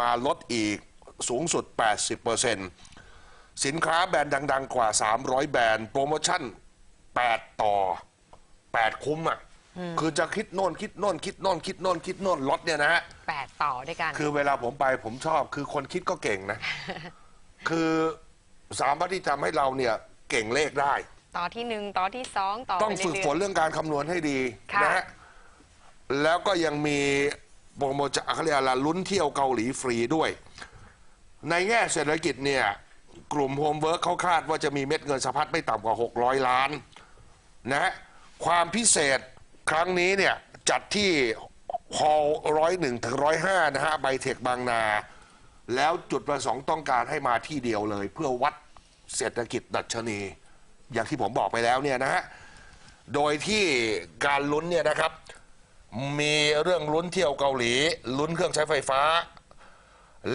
มาลดอีกสูงสุด 80%สินค้าแบรนด์ดัง ๆ กว่า 300 แบรนด์ โปรโมชั่น 8 ต่อ 8 คุ้มอะ คือจะคิดโน่นคิดโน่นคิดโน่นคิดโน่นคิดโน่นลดเนี่ยนะฮะแปดต่อด้วยกัน คือเวลาผมไปผมชอบ คือคนคิดก็เก่งนะ คือสามารถที่ทำให้เราเนี่ยเก่งเลขได้ ต่อที่หนึ่งต่อที่สองต่อต้องไปฝึกเรื่ยๆฝนเรื่องการคำนวณให้ดีค่ะนะฮะแล้วก็ยังมี โปรโมชั่นเขาเรียกอะไรลุ้นเที่ยวเกาหลีฟรีด้วย ในแง่เศรษฐกิจเนี่ยกลุ่มโฮมเวิร์กเขาคาดว่าจะมีเม็ดเงินสะพัดไม่ต่ำกว่า 600 ล้านนะฮะความพิเศษครั้งนี้เนี่ยจัดที่ฮอลร้อยหนึ่งถึงร้อยห้านะฮะไบเทคบางนา แล้วจุดประสงค์ต้องการให้มาที่เดียวเลย เพื่อวัดเศรษฐกิจดัชนี อย่างที่ผมบอกไปแล้วเนี่ยนะฮะ โดยที่การลุ้นเนี่ยนะครับ มีเรื่องลุ้นเที่ยวเกาหลี ลุ้นเครื่องใช้ไฟฟ้า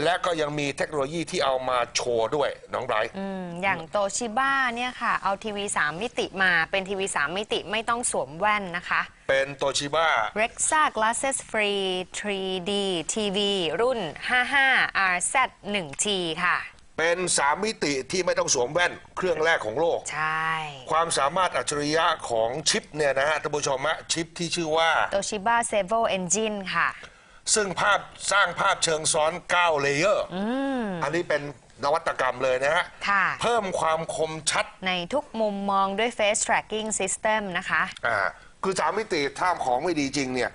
และก็ยังมีเทคโนโลยีที่เอามาโชว์ด้วยน้องไบรท์ อืมอย่างโตชิบ้าเนี่ยค่ะ เอาทีวี 3 มิติมาเป็นทีวี 3 มิติไม่ต้องสวมแว่นนะคะ เป็นโตชิบ้า Rexa Glasses Free 3D TV รุ่น 55 RZ 1T ค่ะ เป็นสามมิติที่ไม่ต้องสวมแว่นเครื่องแรกของโลก ใช่ ความสามารถอัจฉริยะของชิปเนี่ยนะฮะท่านผู้ชมฮะชิปที่ชื่อว่าโตชิบ้า Sevo Engine ค่ะ ซึ่งภาพสร้างภาพเชิงซ้อน 9 เลเยอร์อันนี้เป็นนวัตกรรมเลยนะฮะ ค่ะ เพิ่มความคมชัด ในทุกมุมมองด้วย Face Tracking System นะคะ อ่า คือสามมิติถ้าของไม่ดีจริงเนี่ย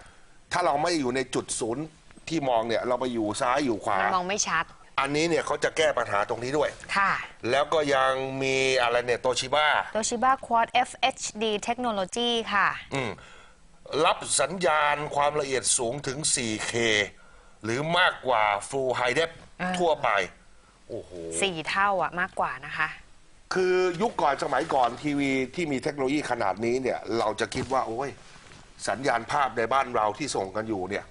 ถ้าเราไม่อยู่ในจุดศูนย์ที่มองเนี่ย เราไปอยู่ซ้ายอยู่ขวา มันมองไม่ชัด อันนี้เนี่ยเขาจะแก้ปัญหาตรงนี้ด้วย ค่ะ แล้วก็ยังมีอะไรเนี่ยโตชิบ้า โตชิบ้า Quad FHD Technology ค่ะ รับสัญญาณความละเอียดสูงถึง 4K หรือมากกว่า Full High Def อ่าทั่วไป โอ้โห4เท่าอะมากกว่านะคะ คือยุคก่อนสมัยก่อนทีวีที่มีเทคโนโลยีขนาดนี้เนี่ย เราจะคิดว่า โอ้ย สัญญาณภาพในบ้านเราที่ส่งกันอยู่เนี่ย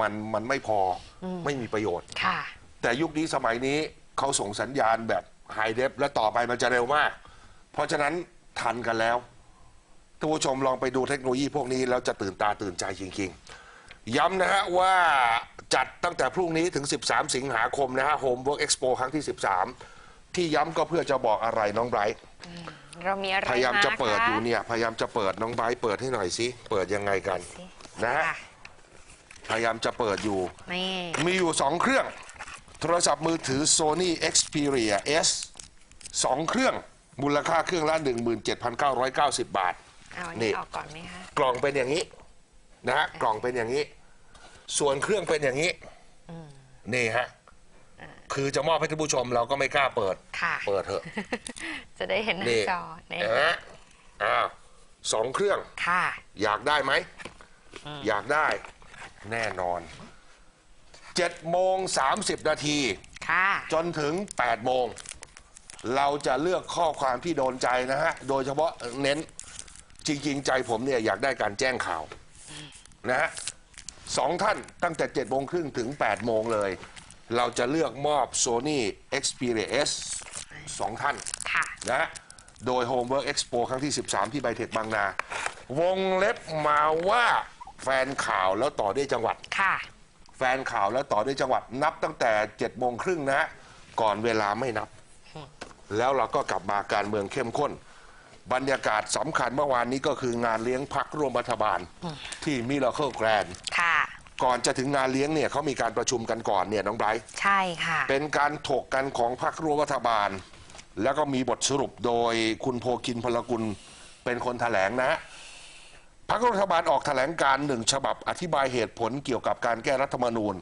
มันมันไม่พออไม่มีประโยชน์ ค่ะ แต่ยุคนี้สมัยนี้เขาส่งสัญญาณแบบไฮเดฟและต่อไปมันจะเร็วมาก เพราะฉะนั้นทันกันแล้วท่านผู้ชมลองไปดูเทคโนโลยีพวกนี้แล้วจะตื่นตาตื่นใจจริงๆ ย้ำนะฮะว่าจัดตั้งแต่พรุ่งนี้ถึง 13 สิงหาคมนะฮะ Home Work Expo ครั้งที่ 13 ที่ย้ำก็เพื่อจะบอกอะไรน้องไบรท์เรามีอะไรพยายามจะเปิดคอยู่เนี่ยพยายามจะเปิดน้องไบรท์เปิดให้หน่อยสิเปิดยังไงกันสินะฮะค่พยายามจะเปิดอยู่นี่มีอยู่สองเครื่อง โทรศัพท์มือถือ Sony Xperia S สองเครื่องมูลค่าเครื่องละ 17,990 บาท เอาอันนี่ นี้ออกก่อนไหมคะ กล่องเป็นอย่างนี้นะฮะกล่องเป็นอย่างนี้ ส่วนเครื่องเป็นอย่างนี้นี่ฮะคือจะมอบให้ท่านผู้ชมเราก็ไม่กล้าเปิด ค่ะ เปิดเถอะ จะได้เห็นหน้านี่จอเนี่ยนะฮะอ้าวสองเครื่องค่ะ อยากได้ไหม อยากได้แน่นอน 7โมง30 นาที ค่ะ จนถึง 8 โมง เราจะเลือกข้อความที่โดนใจนะฮะ โดยเฉพาะเน้นจริง ๆ ใจผมเนี่ยอยากได้การแจ้งข่าว นะฮะสองท่านตั้งแต่7โมงครึ่งถึง 8 โมงเลย เราจะเลือกมอบ Sony Xperia S สองท่านค่ะ นะฮะ โดย Homework Expo ครั้งที่ 13 ที่ไบเทคบางนา วงเล็บมาว่าแฟนข่าวแล้วต่อด้วยจังหวัด ค่ะ แฟนข่าวแล้วต่อด้วยจังหวัดนับตั้งแต่7จ็ดโมงครึ่งนะฮะก่อนเวลาไม่นับ แล้วเราก็กลับมาการเมืองเข้มข้น บรรยากาศสำคัญเมื่อวานนี้ก็คืองานเลี้ยงพักร่วมรัฐบาลที่มิราเคิลแกรนค่ะ ก่อนจะถึงงานเลี้ยงเนี่ยเขามีการประชุมกันก่อนเนี่ยน้องไบรท์ใช่ค่ะ เป็นการถกกันของพรรคร่วมรัฐบาล แล้วก็มีบทสรุปโดยคุณโพคินพลกุลเป็นคนแถลงนะฮะ พรรครัฐบาลออกแถลงการหนึ่งฉบับอธิบายเหตุผลเกี่ยวกับการแก้รัฐมนูญ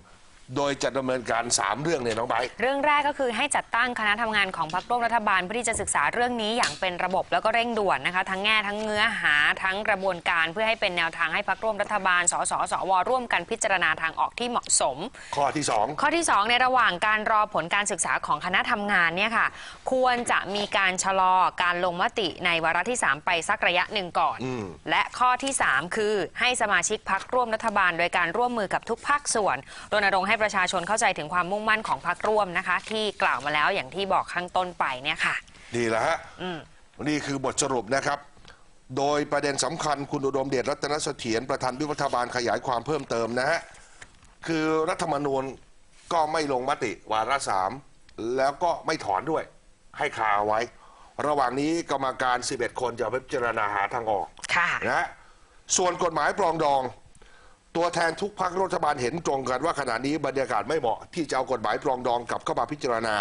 โดยจะดำเนินการ 3 เรื่องเนี่ยน้องไบร์ท เรื่องแรกก็คือให้จัดตั้งคณะทำงานของพรรคร่วมรัฐบาลเพื่อที่จะศึกษาเรื่องนี้อย่างเป็นระบบแล้วก็เร่งด่วนนะคะ ทั้งแง่ทั้งเนื้อหาทั้งกระบวนการเพื่อให้เป็นแนวทางให้พรรคร่วมรัฐบาลสสสวร่วมกันพิจารณาทางออกที่เหมาะสม ข้อที่ข้อที่ 2 ในระหว่างการรอผลการศึกษาของคณะทำงานเนี่ยค่ะ ควรจะมีการชะลอการลงมติในวาระที่ 3 ไปสักระยะหนึ่งก่อน อืม และข้อที่ 3 คือให้สมาชิกพักร่วมรัฐบาล โดยการร่วมมือกับทุกภาคส่วนรณรงค์ให้ประชาชนเข้าใจถึงความมุ่งมั่นของพักร่วมนะคะ ที่กล่าวมาแล้วอย่างที่บอกข้างต้นไปเนี่ยค่ะ2นี่แหละฮะอืม นี่คือบทสรุปนะครับ โดยประเด็นสำคัญคุณอุดมเดชรัตนเสถียรประธานวิปรัฐบาลขยายความเพิ่มเติมนะฮะ คือรัฐธรรมนูญก็ไม่ลงมติวาระสามแล้วก็ไม่ถอนด้วย ให้คาเอาไว้ ระหว่างนี้กรรมการ 11 คนจะพิจารณาหาทางออกค่ะ นะฮะส่วนกฎหมายปรองดอง ตัวแทนทุกพักรัฐบาลเห็นตรงกันว่าขณะนี้บรรยากาศไม่เหมาะที่จะเอากฎหมายปรองดองกลับเข้ามาพิจารณา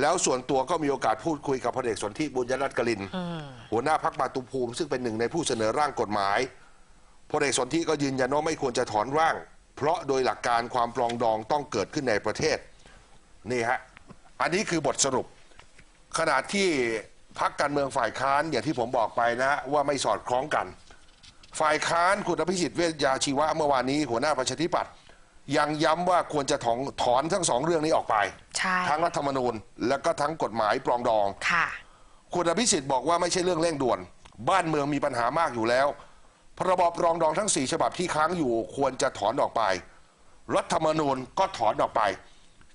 แล้วส่วนตัวก็มีโอกาสพูดคุยกับพลเอกสนธิบุญยรัตน์กลิน หัวหน้าพักมาตุภูมิ ซึ่งเป็นหนึ่งในผู้เสนอร่างกฎหมายพลเอกสนธิก็ยืนยันว่าไม่ควรจะถอนร่าง เพราะโดยหลักการความปรองดองต้องเกิดขึ้นในประเทศนี่ฮะอันนี้คือบทสรุป ขณะที่พักการเมืองฝ่ายค้านอย่างที่ผมบอกไปนะว่าไม่สอดคล้องกัน ฝ่ายค้านคุณอภิสิทธิ์เวชยาชีวะเมื่อวานนี้หัวหน้าประชาธิปัตย์ยังย้ำว่าควรจะถอนถอนทั้งสองเรื่องนี้ออกไป ใช่ ทั้งรัฐธรรมนูญ และก็ทั้งกฎหมายปรองดอง ค่ะ คุณอภิสิทธิ์บอกว่าไม่ใช่เรื่องเร่งด่วน บ้านเมืองมีปัญหามากอยู่แล้ว พรบปรองดองทั้ง 4 ฉบับที่ค้างอยู่ควรจะถอนออกไป รัฐธรรมนูญก็ถอนออกไป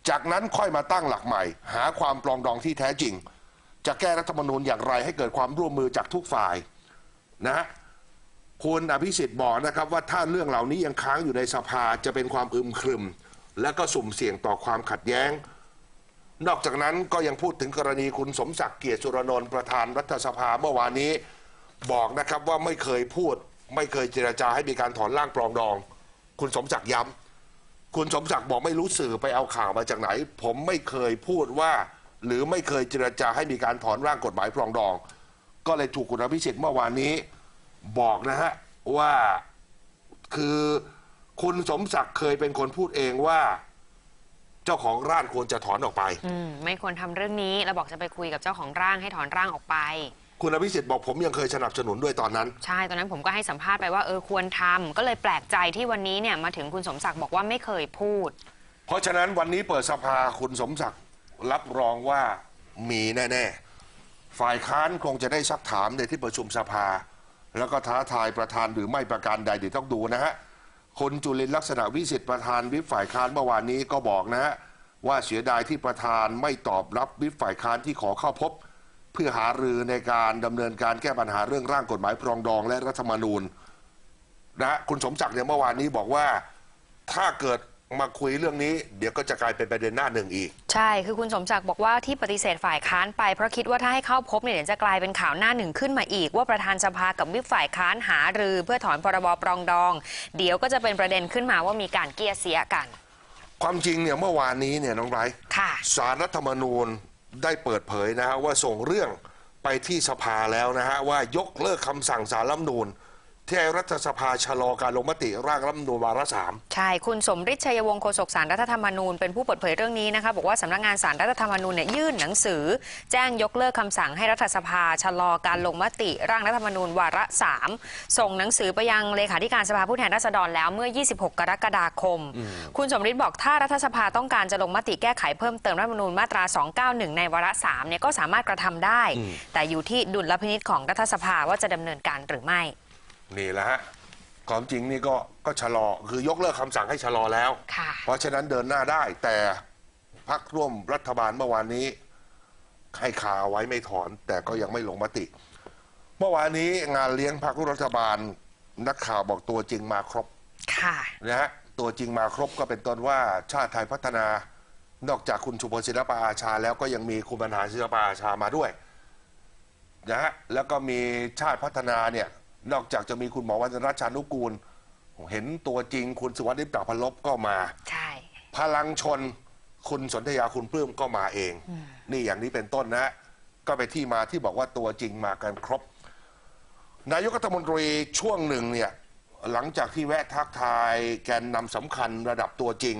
จากนั้นค่อยมาตั้งหลักใหม่ หาความปรองดองที่แท้จริง จะแก้รัฐธรรมนูญอย่างไรให้เกิดความร่วมมือจากทุกฝ่ายนะฮะ คุณอภิสิทธิ์บอกนะครับว่าถ้าเรื่องเหล่านี้ยังค้างอยู่ในสภาจะเป็นความอึมครึม และก็สุ่มเสี่ยงต่อความขัดแย้ง นอกจากนั้นก็ยังพูดถึงกรณีคุณสมศักดิ์เกียรติสุรนนท์ประธานรัฐสภาเมื่อวานนี้ บอกนะครับว่าไม่เคยพูด ไม่เคยเจรจาให้มีการถอนร่างปรองดอง คุณสมศักดิ์ย้ำคุณสมศักดิ์บอกไม่รู้สื่อไปเอาข่าวมาจากไหน ผมไม่เคยพูดว่า หรือไม่เคยเจรจาให้มีการถอนร่างกฎหมายปรองดอง ก็เลยถูกคุณอภิสิทธิ์เมื่อวานนี้ บอกนะฮะว่าคือคุณสมศักดิ์เคยเป็นคนพูดเองว่า เจ้าของร่างควรจะถอนออกไป อืมไม่ควรทำเรื่องนี้แล้วบอกจะไปคุยกับเจ้าของร่างให้ถอนร่างออกไป คุณอภิสิทธิ์บอกผมยังเคยสนับสนุนด้วยตอนนั้น ใช่ตอนนั้นผมก็ให้สัมภาษณ์ไปว่าเออควรทำก็เลยแปลกใจที่วันนี้เนี่ยมาถึงคุณสมศักดิ์บอกว่าไม่เคยพูด เพราะฉะนั้นวันนี้เปิดสภาคุณสมศักดิ์รับรองว่ามีแน่ ๆ ฝ่ายค้านคงจะได้ซักถามในที่ประชุมสภา แล้วก็ท้าทายประธานหรือไม่ประการใดเดี๋ยวต้องดูนะฮะคุณจุลินลักษณะวิสิทธิ์ประธานวิปฝ่ายค้านเมื่อวานนี้ก็บอกนะฮะว่าเสียดายที่ประธานไม่ตอบรับวิปฝ่ายค้านที่ขอเข้าพบ เพื่อหารือในการดำเนินการแก้ปัญหาเรื่องร่างกฎหมายปรองดองและรัฐธรรมนูญนะฮะคุณสมศักดิ์เนี่ยเมื่อวานนี้บอกว่าถ้าเกิด มาคุยเรื่องนี้ เดี๋ยวก็จะกลายเป็นประเด็นหน้าหนึ่งอีก ใช่ คือคุณสมศักดิ์บอกว่าที่ปฏิเสธฝ่ายค้านไป เพราะคิดว่าถ้าให้เข้าพบเนี่ยเดี๋ยวจะกลายเป็นข่าวหน้าหนึ่งขึ้นมาอีก ว่าประธานสภากับวิปฝ่ายค้านหารือเพื่อถอนพรบปรองดอง เดี๋ยวก็จะเป็นประเด็นขึ้นมาว่ามีการเกลียเสียกัน ความจริงเนี่ยเมื่อวานนี้เนี่ยน้องไบรท์ค่ะ สารรัฐธรรมนูญได้เปิดเผยนะฮะว่าส่งเรื่องไปที่สภาแล้วนะฮะว่ายกเลิกคำสั่งสารรัฐธรรมนูญ ที่ให้รัฐสภาชะลอการลงมติร่างรัฐธรรมนูญวาระสาม ใช่ คุณสมฤทธิ์ชัยวงศ์โฆษกสารรัฐธรรมนูญเป็นผู้เปิดเผยเรื่องนี้นะคะ บอกว่าสำนักงานสารรัฐธรรมนูญเนี่ยยื่นหนังสือ แจ้งยกเลิกคำสั่งให้รัฐสภาชะลอการลงมติร่างรัฐธรรมนูญวาระสามส่งหนังสือไปยังเลขาธิการสภาผู้แทนราษฎรแล้วเมื่อ 26 กรกฎาคม คุณสมฤทธิ์บอกถ้ารัฐสภาต้องการจะลงมติแก้ไขเพิ่มเติมรัฐธรรมนูญมาตรา 291 ในวาระสามเนี่ยก็สามารถกระทำได้ แต่อยู่ที่ดุลพินิจของรัฐสภาว่าจะดำเนินการหรือไม่ นี่แหละฮะความจริงนี่ก็ก็ชะลอ คือยกเลิกคำสั่งให้ชะลอแล้ว ค่ะ เพราะฉะนั้นเดินหน้าได้ แต่พักร่วมรัฐบาลเมื่อวานนี้ให้คาเอาไว้ไม่ถอน แต่ก็ยังไม่ลงมติ เมื่อวานนี้งานเลี้ยงพักร่วมรัฐบาล นักข่าวบอกตัวจริงมาครบ ค่ะ นะฮะตัวจริงมาครบก็เป็นต้นว่าชาติไทยพัฒนา นอกจากคุณชุพลศิลปอาชา แล้วก็ยังมีคุณบรรหารศิลปอาชามาด้วยนะฮะแล้วก็มีชาติพัฒนาเนี่ย นอกจากจะมีคุณหมอวันรัชชานุกูล เห็นตัวจริงคุณสุวัสดิ์ลิปตาพันลบก็มา ใช่ พลังชนคุณสนธยาคุณปลื้มก็มาเอง นี่อย่างนี้เป็นต้นนะ ก็เป็นที่มาที่บอกว่าตัวจริงมากันครบ นายกรัฐมนตรีช่วงหนึ่งเนี่ยหลังจากที่แวะทักทายแกนนำสำคัญระดับตัวจริง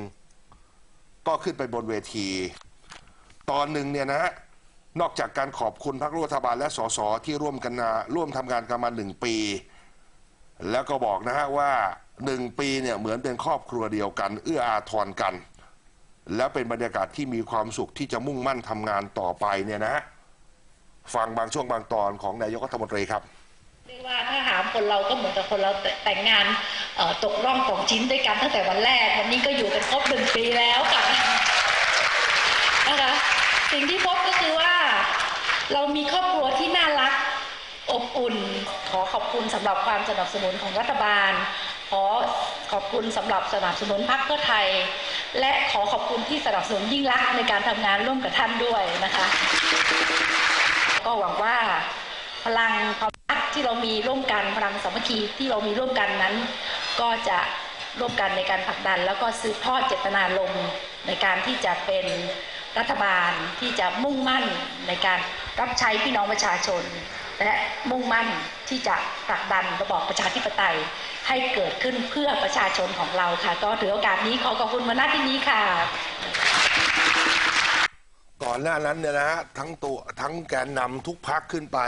ก็ขึ้นไปบนเวที ตอนหนึ่งเนี่ยนะฮะ นอกจากการขอบคุณพรรครัฐบาลและสสที่ร่วมกันมาร่วมทำงานกันมาหนึ่งปี แล้วก็บอกนะฮะว่าหนึ่งปีเนี่ยเหมือนเป็นครอบครัวเดียวกัน เอื้ออาทรกัน แล้วเป็นบรรยากาศที่มีความสุขที่จะมุ่งมั่นทำงานต่อไปเนี่ยนะฮะฟังบางช่วงบางตอนของนายกรัฐมนตรีครับเรียกว่าถ้าหามคนเราก็เหมือนกับคนเราแต่งงานตกร่องของชิ้นด้วยกันตั้งแต่วันแรก วันนี้ก็อยู่กันครบหนึ่งปีแล้วค่ะนะคะสิ่งที่พบก็คือว่า เรามีครอบครัวที่น่ารักอบอุ่น ขอขอบคุณสำหรับความสนับสนุนของรัฐบาล ขอขอบคุณสำหรับสนับสนุนพรรคเพื่อไทย และขอขอบคุณที่สนับสนุนยิ่งรักษณ์ในการทำงานร่วมกับท่านด้วยนะคะ ก็หวังว่าพลังความรักที่เรามีร่วมกันพลังสามัคคีที่เรามีร่วมกันนั้น ก็จะร่วมกันในการผลักดัน แล้วก็สืบทอดเจตนารมณ์ในการที่จะเป็นรัฐบาลที่จะมุ่งมั่นในการ รับใช้พี่น้องประชาชน และมุ่งมั่นที่จะผลักดันระบอบประชาธิปไตย ให้เกิดขึ้นเพื่อประชาชนของเราค่ะ ก็ถือโอกาสนี้ขอขอบคุณมาณที่นี้ค่ะ ก่อนหน้านั้นเนี่ยนะฮะทั้งตัวทั้งแกนนำทุกพักขึ้นไป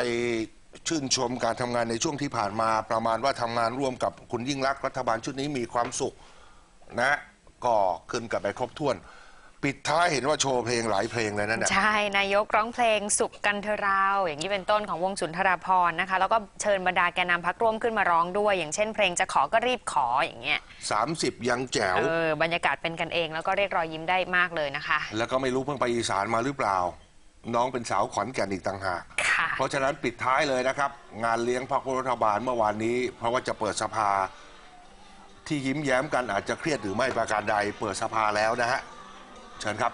ชื่นชมการทำงานในช่วงที่ผ่านมา ประมาณว่าทำงานร่วมกับคุณยิ่งรักษณ์รัฐบาลชุดนี้มีความสุข นะก็ขึ้นกับไปครบถ้วน ปิดท้ายเห็นว่าโชว์เพลงหลายเพลงเลยนั่นแหละใช่ นายกร้องเพลงสุขกันเธอเรา อย่างนี้เป็นต้นของวงสุนทราพรณ์นะคะ แล้วก็เชิญบรรดาแกนนำพักร่วมขึ้นมาร้องด้วย อย่างเช่นเพลงจะขอก็รีบขออย่างเงี้ย30ยังแจ๋ว เออบรรยากาศเป็นกันเองแล้วก็เรียกรอยยิ้มได้มากเลยนะคะ แล้วก็ไม่รู้เพิ่งไปอีสานมาหรือเปล่า น้องเป็นสาวขอนแก่นอีกต่างหาก ค่ะ เพราะฉะนั้นปิดท้ายเลยนะครับ งานเลี้ยงพรรครัฐบาลเมื่อวานนี้ เพราะว่าจะเปิดสภา ที่ยิ้มแย้มกันอาจจะเครียดหรือไม่ประการใดเปิดสภาแล้วนะฮะ เชิญครับ